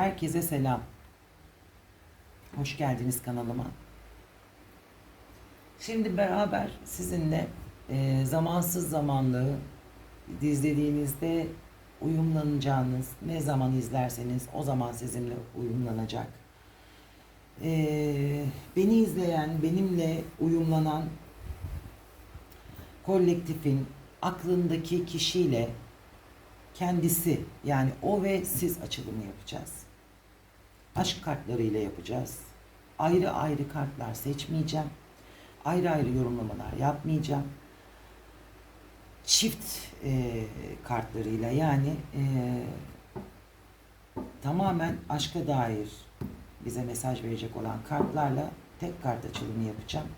Herkese selam. Hoş geldiniz kanalıma. Şimdi beraber sizinle e, zamansız zamanlı izlediğinizde uyumlanacağınız, ne zaman izlerseniz o zaman sizinle uyumlanacak. E, beni izleyen, benimle uyumlanan kolektifin aklındaki kişiyle kendisi yani o ve siz açılımı yapacağız. Aşk kartlarıyla yapacağız. Ayrı ayrı kartlar seçmeyeceğim. Ayrı ayrı yorumlamalar yapmayacağım. Çift e, kartlarıyla yani e, tamamen aşka dair bize mesaj verecek olan kartlarla tek kart açılımı yapacağım.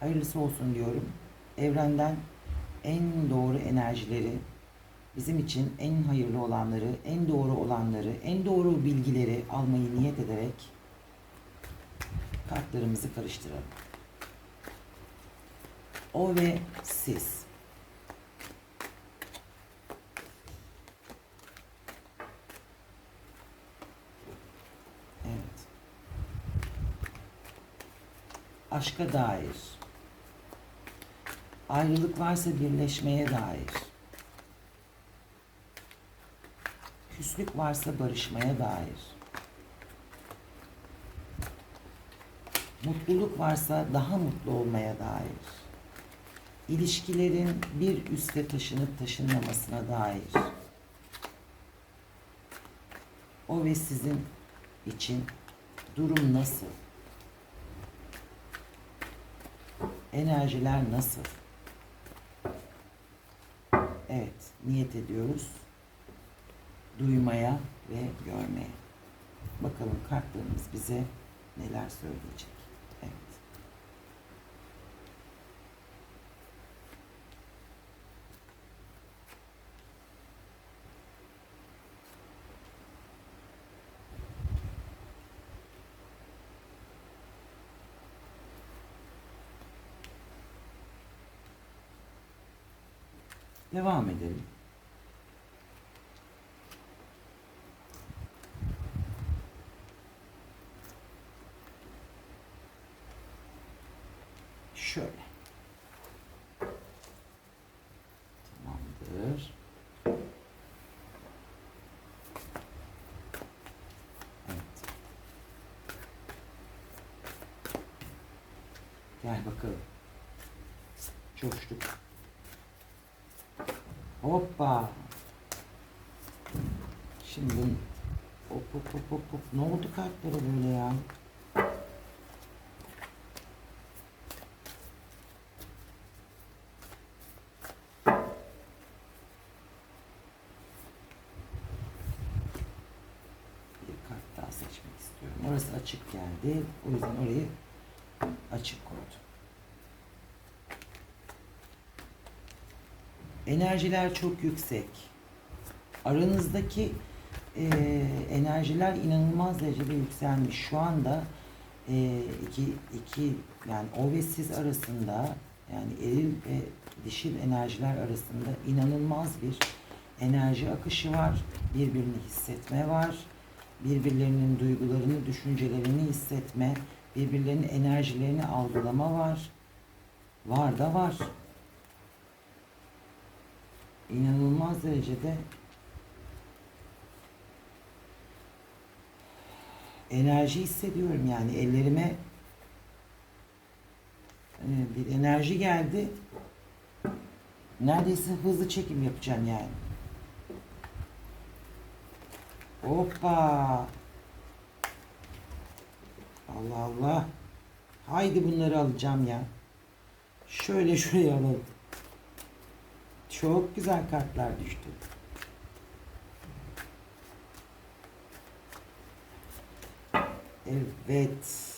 Hayırlısı olsun diyorum. Evrenden en doğru enerjileri, bizim için en hayırlı olanları, en doğru olanları, en doğru bilgileri almayı niyet ederek kartlarımızı karıştıralım. O ve siz. Evet. Aşka dair. Ayrılık varsa birleşmeye dair. Küslük varsa barışmaya dair. Mutluluk varsa daha mutlu olmaya dair. İlişkilerin bir üste taşınıp taşınmamasına dair. O ve sizin için durum nasıl? Enerjiler nasıl? Evet, niyet ediyoruz. Duymaya ve görmeye. Bakalım kartlarımız bize neler söyleyecek. Evet. Devam edelim. Şöyle. Tamamdır. Evet. Gel bakalım. Coştuk. Hoppa. Şimdi hop hop hop hop hop. Ne oldu kartlara böyle ya? Kart daha seçmek istiyorum. Orası açık geldi. O yüzden orayı açık koydum. Enerjiler çok yüksek. Aranızdaki e, enerjiler inanılmaz derecede yükselmiş. Şu anda e, iki, iki yani o ve siz arasında yani eril ve dişil enerjiler arasında inanılmaz bir enerji akışı var. Birbirini hissetme var. Birbirlerinin duygularını, düşüncelerini hissetme, birbirlerinin enerjilerini algılama var. Var da var inanılmaz derecede enerji hissediyorum yani ellerime e, bir enerji geldi. Neredeyse hızlı çekim yapacağım yani. Hoppa. Allah Allah. Haydi bunları alacağım ya. Şöyle şuraya alalım. Çok güzel kartlar düştü. Evet.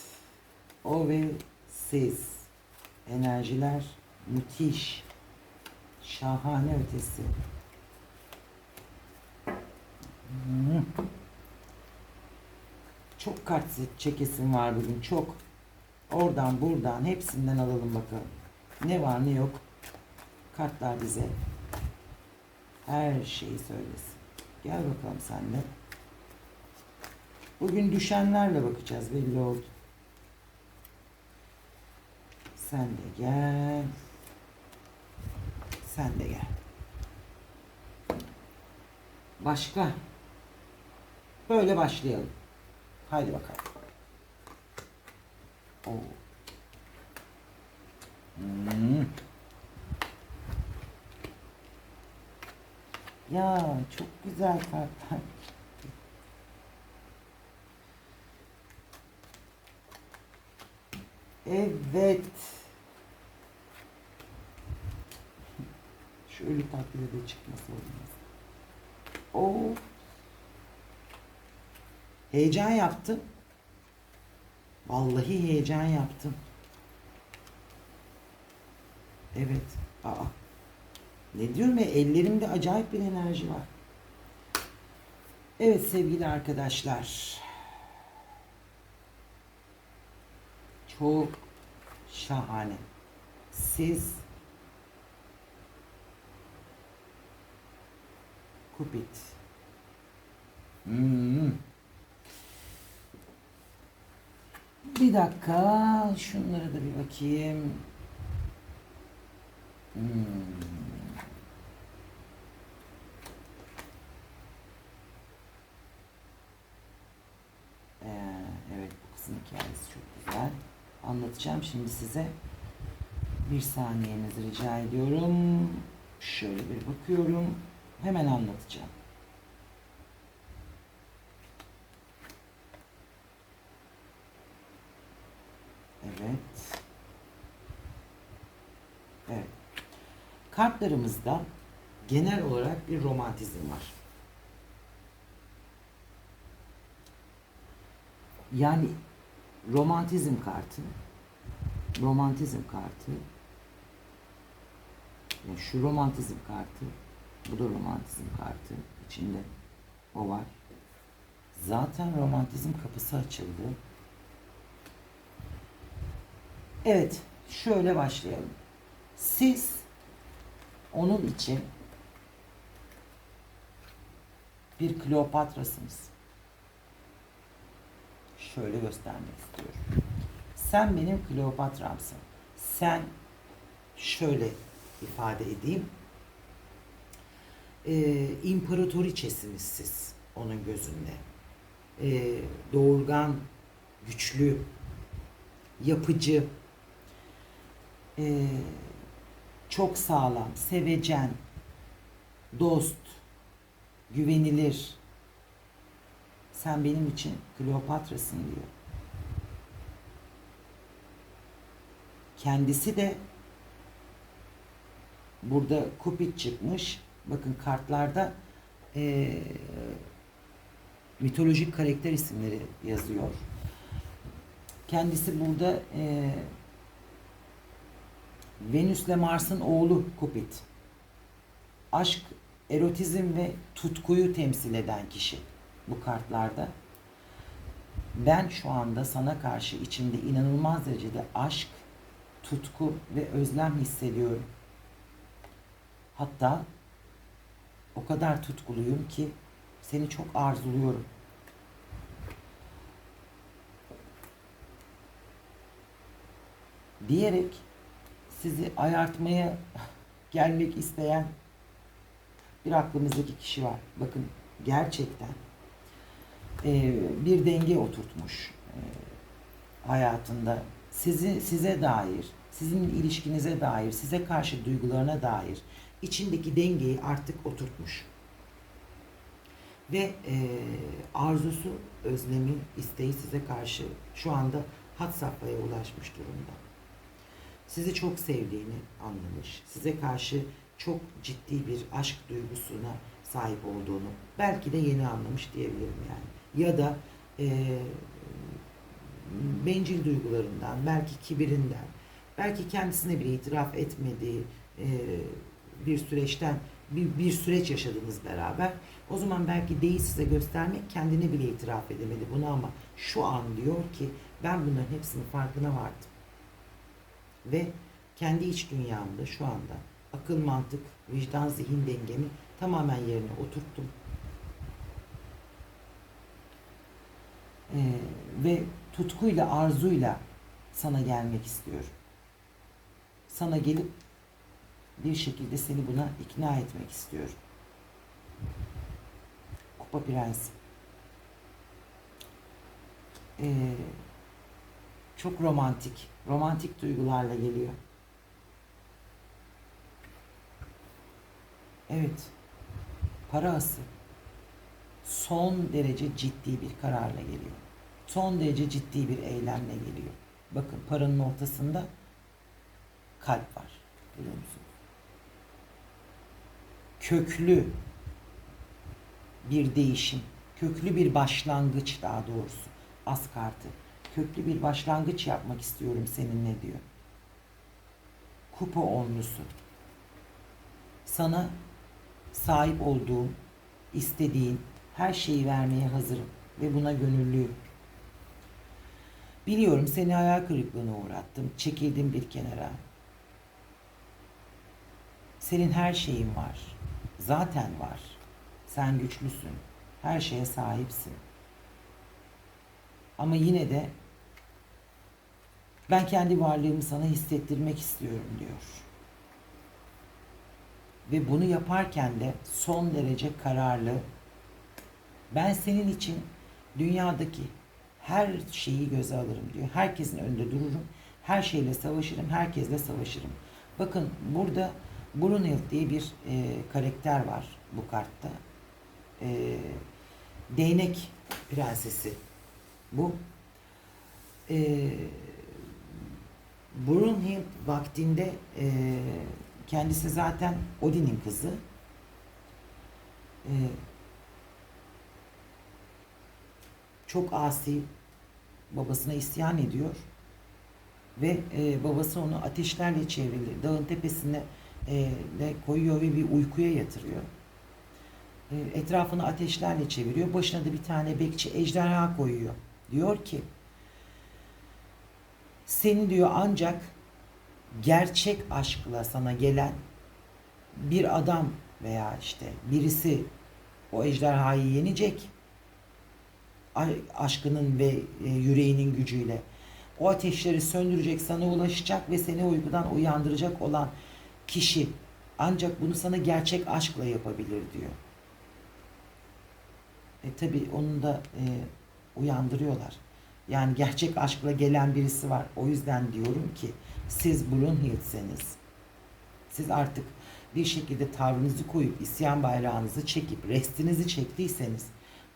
O ve siz. Enerjiler müthiş. Şahane ötesi. Hmm. Çok kart çekesim var bugün. Çok. Oradan buradan hepsinden alalım bakalım. Ne var ne yok. Kartlar bize her şeyi söylesin. Gel bakalım sen de. Bugün düşenlerle bakacağız belli oldu. Sen de gel. Sen de gel. Başka? Böyle başlayalım. Haydi bakalım. Oo. Hmm. Ya çok güzel kartlar. Evet. Şu ölü taklidi de çıkması olmaz. Oo. Heyecan yaptım. Vallahi heyecan yaptım. Evet. Aa. Ne diyorum ya ellerimde acayip bir enerji var. Evet sevgili arkadaşlar. Çok şahane. Siz Kupit. Hmm. Bir dakika. Şunlara da bir bakayım. Hmm. Ee, evet bu kızın hikayesi çok güzel. Anlatacağım şimdi size. Bir saniyenizi rica ediyorum. Şöyle bir bakıyorum. Hemen anlatacağım. Evet. Evet. Kartlarımızda genel olarak bir romantizm var. Yani romantizm kartı, romantizm kartı, yani şu romantizm kartı, bu da romantizm kartı. içinde o var. Zaten romantizm kapısı açıldı. Evet, şöyle başlayalım. Siz onun için bir Kleopatra'sınız. Şöyle göstermek istiyorum. Sen benim Kleopatramsın. Sen şöyle ifade edeyim. Ee, imparatoriçesiniz siz onun gözünde. Ee, doğurgan, güçlü, yapıcı, ee, çok sağlam, sevecen, dost, güvenilir. Sen benim için Kleopatra'sın diyor. Kendisi de burada Cupid çıkmış. Bakın kartlarda eee, mitolojik karakter isimleri yazıyor. Kendisi burada eee Venüs'le Mars'ın oğlu Cupid. Aşk, erotizm ve tutkuyu temsil eden kişi bu kartlarda. Ben şu anda sana karşı içimde inanılmaz derecede aşk, tutku ve özlem hissediyorum. Hatta o kadar tutkuluyum ki seni çok arzuluyorum. Diyerek sizi ayartmaya gelmek isteyen bir aklımızdaki kişi var. Bakın gerçekten e, bir denge oturtmuş e, hayatında. Sizi size dair, sizin ilişkinize dair, size karşı duygularına dair içindeki dengeyi artık oturtmuş. Ve e, arzusu, özlemi, isteği size karşı şu anda had safhaya ulaşmış durumda sizi çok sevdiğini anlamış. Size karşı çok ciddi bir aşk duygusuna sahip olduğunu belki de yeni anlamış diyebilirim yani. Ya da e, bencil duygularından, belki kibirinden, belki kendisine bile itiraf etmediği e, bir süreçten bir, bir süreç yaşadınız beraber. O zaman belki değil size göstermek kendine bile itiraf edemedi bunu ama şu an diyor ki ben bunların hepsinin farkına vardım ve kendi iç dünyamda şu anda akıl, mantık, vicdan, zihin dengemi tamamen yerine oturttum. Ee, ve tutkuyla, arzuyla sana gelmek istiyorum. Sana gelip bir şekilde seni buna ikna etmek istiyorum. Kupa Prensi. Ee, çok romantik, romantik duygularla geliyor. Evet, parası son derece ciddi bir kararla geliyor. Son derece ciddi bir eylemle geliyor. Bakın paranın ortasında kalp var. Biliyor musunuz? Köklü bir değişim, köklü bir başlangıç daha doğrusu. As kartı. Köklü bir başlangıç yapmak istiyorum seninle diyor. Kupa onlusu. Sana sahip olduğum, istediğin her şeyi vermeye hazırım ve buna gönüllüyüm. Biliyorum seni hayal kırıklığına uğrattım, çekildim bir kenara. Senin her şeyin var. Zaten var. Sen güçlüsün. Her şeye sahipsin. Ama yine de ben kendi varlığımı sana hissettirmek istiyorum diyor. Ve bunu yaparken de son derece kararlı. Ben senin için dünyadaki her şeyi göze alırım diyor. Herkesin önünde dururum. Her şeyle savaşırım. Herkesle savaşırım. Bakın burada Brunhild diye bir e, karakter var bu kartta. E, değnek prensesi. Bu e, Brunhild vaktinde e, kendisi zaten Odin'in kızı. E, çok asi babasına isyan ediyor ve e, babası onu ateşlerle çevrili dağın tepesine e, de koyuyor ve bir uykuya yatırıyor. E, etrafını ateşlerle çeviriyor. Başına da bir tane bekçi ejderha koyuyor. Diyor ki seni diyor ancak gerçek aşkla sana gelen bir adam veya işte birisi o ejderhayı yenecek aşkının ve e, yüreğinin gücüyle o ateşleri söndürecek, sana ulaşacak ve seni uykudan uyandıracak olan kişi ancak bunu sana gerçek aşkla yapabilir diyor. E tabi onu da e, uyandırıyorlar. Yani gerçek aşkla gelen birisi var. O yüzden diyorum ki siz Brunhild'seniz siz artık bir şekilde tavrınızı koyup isyan bayrağınızı çekip restinizi çektiyseniz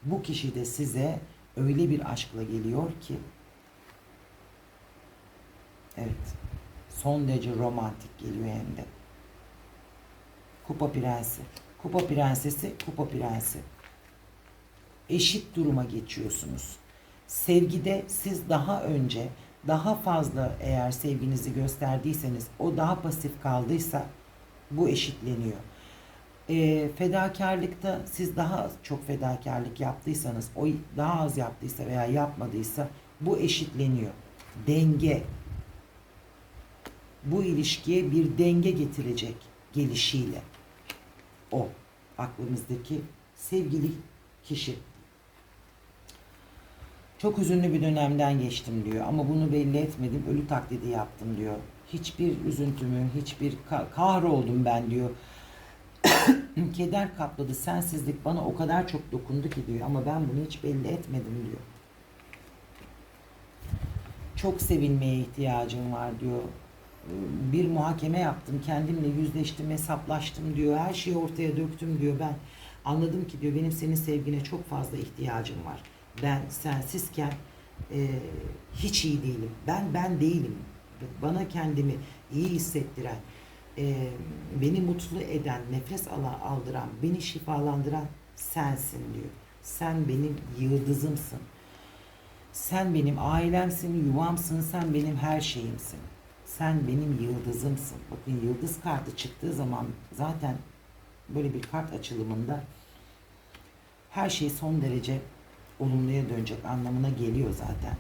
bu kişi de size öyle bir aşkla geliyor ki evet son derece romantik geliyor hem de. Kupa prensi. Kupa prensesi, kupa prensi. Eşit duruma geçiyorsunuz. Sevgide siz daha önce daha fazla eğer sevginizi gösterdiyseniz o daha pasif kaldıysa bu eşitleniyor. E, fedakarlıkta siz daha çok fedakarlık yaptıysanız o daha az yaptıysa veya yapmadıysa bu eşitleniyor. Denge bu ilişkiye bir denge getirecek gelişiyle o aklımızdaki sevgili kişi. Çok üzünlü bir dönemden geçtim diyor ama bunu belli etmedim. Ölü taklidi yaptım diyor. Hiçbir üzüntümü, hiçbir kahroldum ben diyor. Keder kapladı, sensizlik bana o kadar çok dokundu ki diyor ama ben bunu hiç belli etmedim diyor. Çok sevinmeye ihtiyacım var diyor. Bir muhakeme yaptım, kendimle yüzleştim, hesaplaştım diyor. Her şeyi ortaya döktüm diyor. Ben anladım ki diyor benim senin sevgine çok fazla ihtiyacım var. Ben sensizken e, hiç iyi değilim. Ben ben değilim. Bana kendimi iyi hissettiren, e, beni mutlu eden, nefes ala, aldıran, beni şifalandıran sensin diyor. Sen benim yıldızımsın. Sen benim ailemsin, yuvamsın, sen benim her şeyimsin. Sen benim yıldızımsın. Bakın yıldız kartı çıktığı zaman zaten böyle bir kart açılımında her şey son derece olumluya dönecek anlamına geliyor zaten.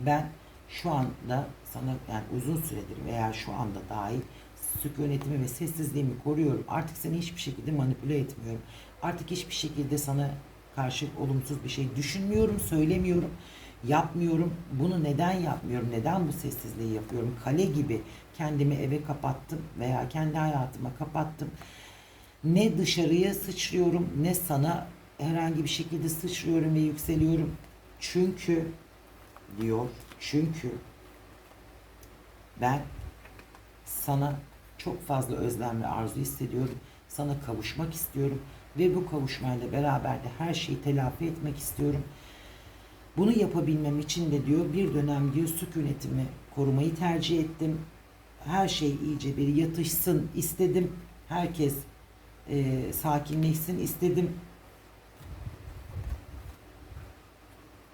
Ben şu anda sana yani uzun süredir veya şu anda dahil sükunetimi ve sessizliğimi koruyorum. Artık seni hiçbir şekilde manipüle etmiyorum. Artık hiçbir şekilde sana karşı olumsuz bir şey düşünmüyorum, söylemiyorum, yapmıyorum. Bunu neden yapmıyorum? Neden bu sessizliği yapıyorum? Kale gibi kendimi eve kapattım veya kendi hayatıma kapattım. Ne dışarıya sıçrıyorum ne sana herhangi bir şekilde sıçrıyorum ve yükseliyorum. Çünkü diyor. Çünkü ben sana çok fazla özlem ve arzu hissediyorum. Sana kavuşmak istiyorum ve bu kavuşmayla beraber de her şeyi telafi etmek istiyorum. Bunu yapabilmem için de diyor bir dönem diyor sükunetimi korumayı tercih ettim. Her şey iyice bir yatışsın istedim. Herkes e, sakinleşsin istedim.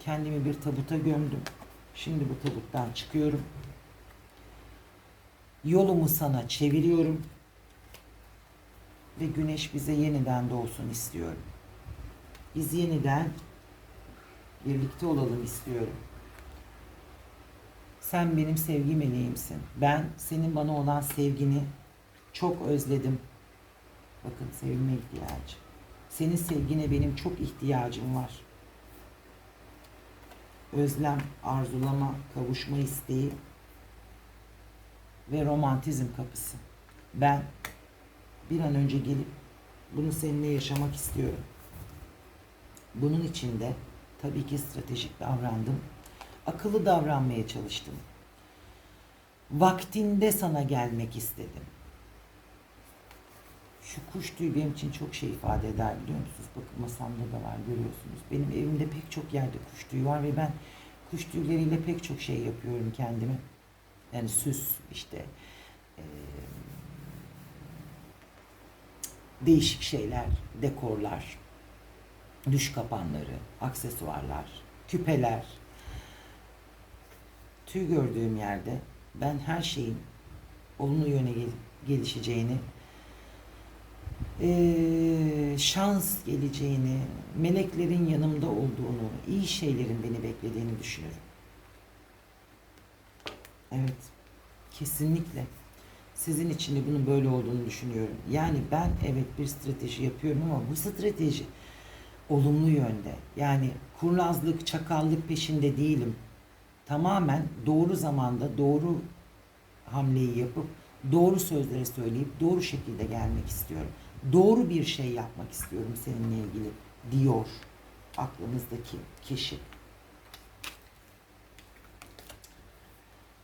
Kendimi bir tabuta gömdüm. Şimdi bu tabuttan çıkıyorum. Yolumu sana çeviriyorum. Ve güneş bize yeniden doğsun istiyorum. Biz yeniden birlikte olalım istiyorum. Sen benim sevgi meleğimsin. Ben senin bana olan sevgini çok özledim. Bakın sevilme ihtiyacı. Senin sevgine benim çok ihtiyacım var. Özlem, arzulama, kavuşma isteği ve romantizm kapısı. Ben bir an önce gelip bunu seninle yaşamak istiyorum. Bunun için de tabii ki stratejik davrandım. Akıllı davranmaya çalıştım. Vaktinde sana gelmek istedim. Şu kuş tüyü benim için çok şey ifade eder biliyor musunuz? Bakın masamda da var görüyorsunuz. Benim evimde pek çok yerde kuş tüyü var ve ben kuş tüyleriyle pek çok şey yapıyorum kendime. Yani süs işte eee, değişik şeyler, dekorlar, düş kapanları, aksesuarlar, küpeler. Tüy gördüğüm yerde ben her şeyin olumlu yöne gel- gelişeceğini, eee, şans geleceğini, meleklerin yanımda olduğunu, iyi şeylerin beni beklediğini düşünüyorum. Evet, kesinlikle. Sizin için de bunun böyle olduğunu düşünüyorum. Yani ben evet bir strateji yapıyorum ama bu strateji olumlu yönde. Yani kurnazlık, çakallık peşinde değilim. Tamamen doğru zamanda doğru hamleyi yapıp doğru sözleri söyleyip doğru şekilde gelmek istiyorum. Doğru bir şey yapmak istiyorum seninle ilgili diyor aklınızdaki kişi.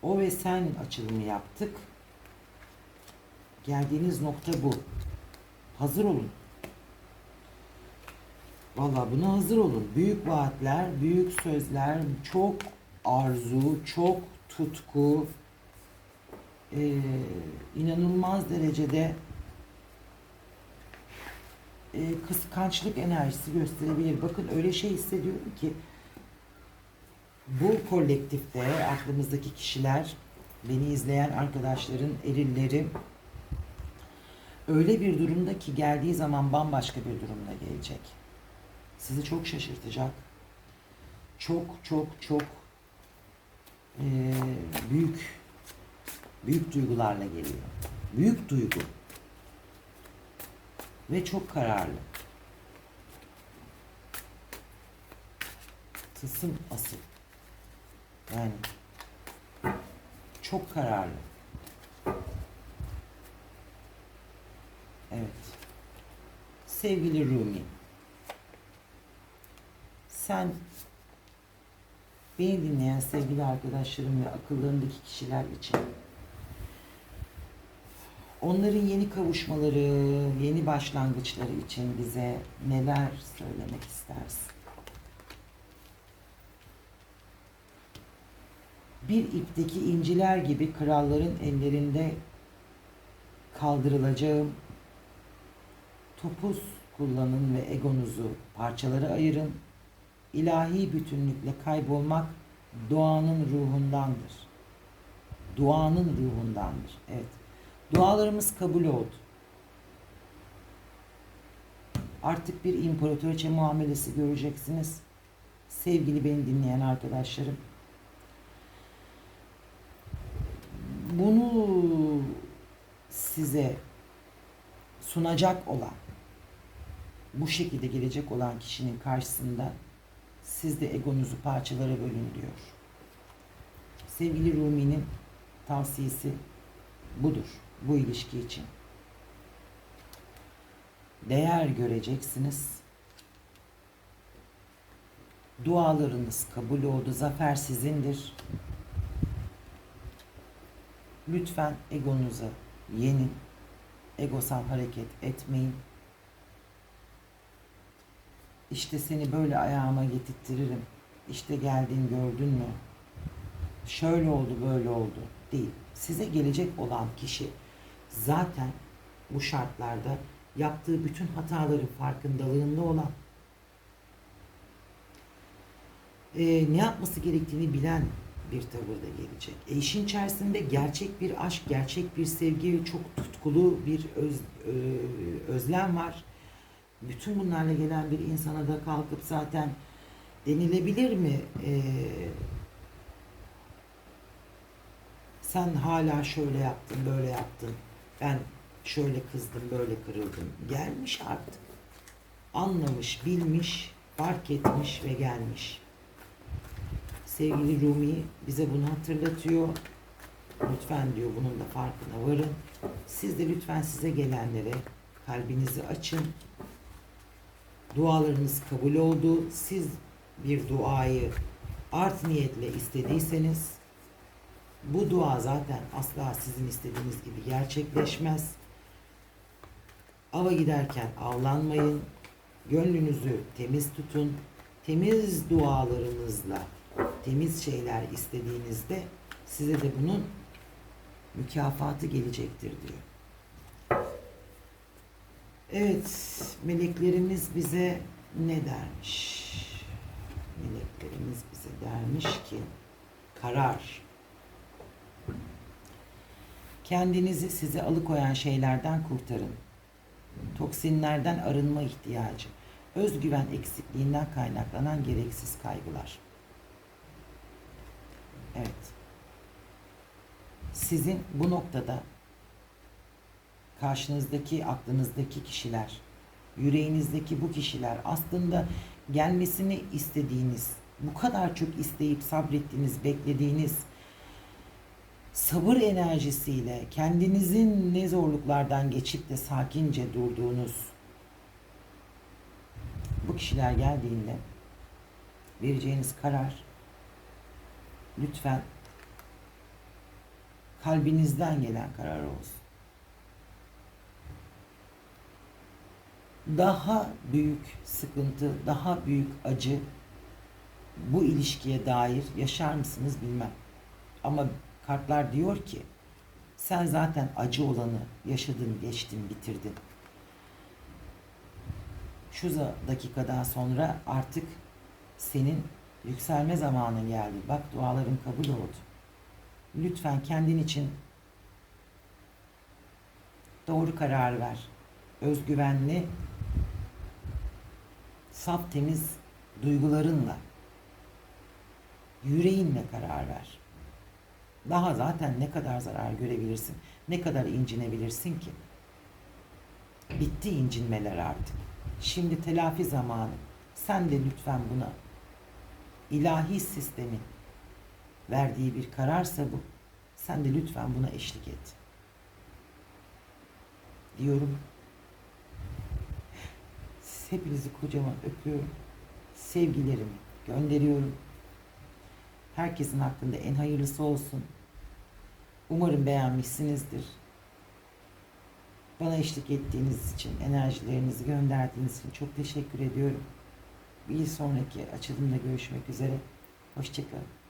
O ve sen açılımı yaptık. Geldiğiniz nokta bu. Hazır olun. Valla buna hazır olun. Büyük vaatler, büyük sözler, çok arzu, çok tutku, ee, inanılmaz derecede e, kıskançlık enerjisi gösterebilir. Bakın öyle şey hissediyorum ki bu kolektifte aklımızdaki kişiler, beni izleyen arkadaşların erilleri öyle bir durumda ki geldiği zaman bambaşka bir durumda gelecek. Sizi çok şaşırtacak. Çok çok çok eee, büyük büyük duygularla geliyor. Büyük duygu. Ve çok kararlı. Tısım asıl. Yani çok kararlı. Evet. Sevgili Rumi. Sen beni dinleyen sevgili arkadaşlarım ve akıllarındaki kişiler için onların yeni kavuşmaları, yeni başlangıçları için bize neler söylemek istersin? Bir ipteki inciler gibi kralların ellerinde kaldırılacağım. Topuz kullanın ve egonuzu parçalara ayırın. İlahi bütünlükle kaybolmak doğanın ruhundandır. Duanın ruhundandır. Evet. Dualarımız kabul oldu. Artık bir imparatoriçe muamelesi göreceksiniz. Sevgili beni dinleyen arkadaşlarım. Bunu size sunacak olan bu şekilde gelecek olan kişinin karşısında siz de egonuzu parçalara bölün diyor. Sevgili Rumi'nin tavsiyesi budur bu ilişki için. Değer göreceksiniz. Dualarınız kabul oldu. Zafer sizindir. Lütfen egonuzu yenin. Egosal hareket etmeyin. İşte seni böyle ayağıma getirtirim. İşte geldin gördün mü? Şöyle oldu böyle oldu. Değil. Size gelecek olan kişi zaten bu şartlarda yaptığı bütün hataların farkındalığında olan e, ne yapması gerektiğini bilen bir tavırda gelecek. E, işin içerisinde gerçek bir aşk, gerçek bir sevgi, çok tutkulu bir öz, e, özlem var. Bütün bunlarla gelen bir insana da kalkıp zaten denilebilir mi? E, sen hala şöyle yaptın, böyle yaptın. Ben şöyle kızdım, böyle kırıldım. Gelmiş artık. Anlamış, bilmiş, fark etmiş ve gelmiş. Sevgili Rumi bize bunu hatırlatıyor. Lütfen diyor bunun da farkına varın. Siz de lütfen size gelenlere kalbinizi açın. Dualarınız kabul oldu. Siz bir duayı art niyetle istediyseniz bu dua zaten asla sizin istediğiniz gibi gerçekleşmez. Ava giderken avlanmayın. Gönlünüzü temiz tutun. Temiz dualarınızla temiz şeyler istediğinizde size de bunun mükafatı gelecektir diyor. Evet, meleklerimiz bize ne dermiş? Meleklerimiz bize dermiş ki karar. Kendinizi size alıkoyan şeylerden kurtarın. Toksinlerden arınma ihtiyacı. Özgüven eksikliğinden kaynaklanan gereksiz kaygılar. Evet. Sizin bu noktada karşınızdaki, aklınızdaki kişiler, yüreğinizdeki bu kişiler aslında gelmesini istediğiniz, bu kadar çok isteyip sabrettiğiniz, beklediğiniz sabır enerjisiyle kendinizin ne zorluklardan geçip de sakince durduğunuz bu kişiler geldiğinde vereceğiniz karar lütfen kalbinizden gelen karar olsun. Daha büyük sıkıntı, daha büyük acı bu ilişkiye dair yaşar mısınız bilmem. Ama kartlar diyor ki sen zaten acı olanı yaşadın, geçtin, bitirdin. Şu dakikadan sonra artık senin Yükselme zamanı geldi. Bak duaların kabul oldu. Lütfen kendin için doğru karar ver. Özgüvenli, saf temiz duygularınla, yüreğinle karar ver. Daha zaten ne kadar zarar görebilirsin, ne kadar incinebilirsin ki? Bitti incinmeler artık. Şimdi telafi zamanı. Sen de lütfen buna ilahi sistemin verdiği bir kararsa bu. Sen de lütfen buna eşlik et. Diyorum. Hepinizi kocaman öpüyorum. Sevgilerimi gönderiyorum. Herkesin hakkında en hayırlısı olsun. Umarım beğenmişsinizdir. Bana eşlik ettiğiniz için, enerjilerinizi gönderdiğiniz için çok teşekkür ediyorum. Bir sonraki açılımda görüşmek üzere. Hoşçakalın.